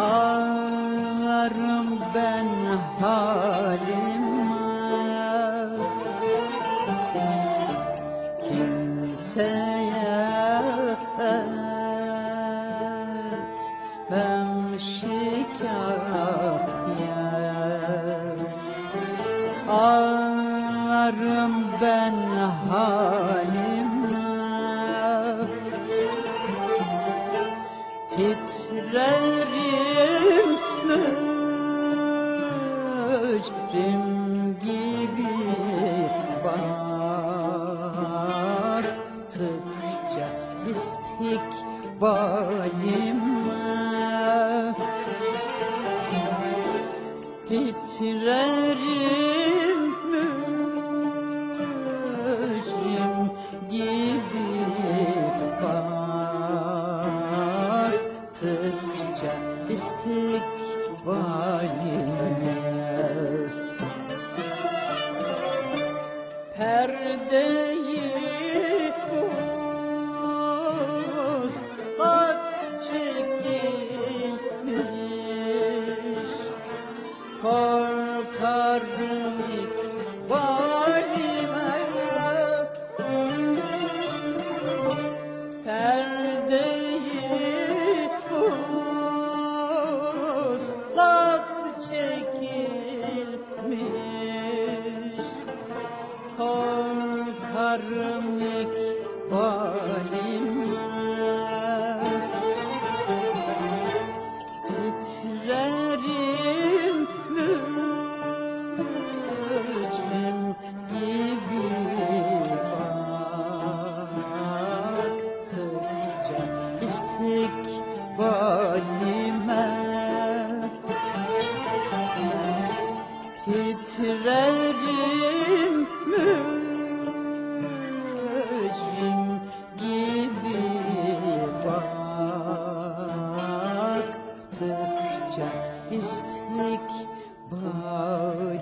Ağlarım ben halime. Kimseye etmem şikayet Ağlarım ben halime. Titrerim mücrim gibi baktıkça istikbalime Titrerim mücrim gibi baktıkça istikbalime Perdeyi uzat çekilmiş Korkarım Korkarım ikbalime Titrerim mücrim gibi baktıkça istikbalime. Titrerim mücrim çiçeklik bağrına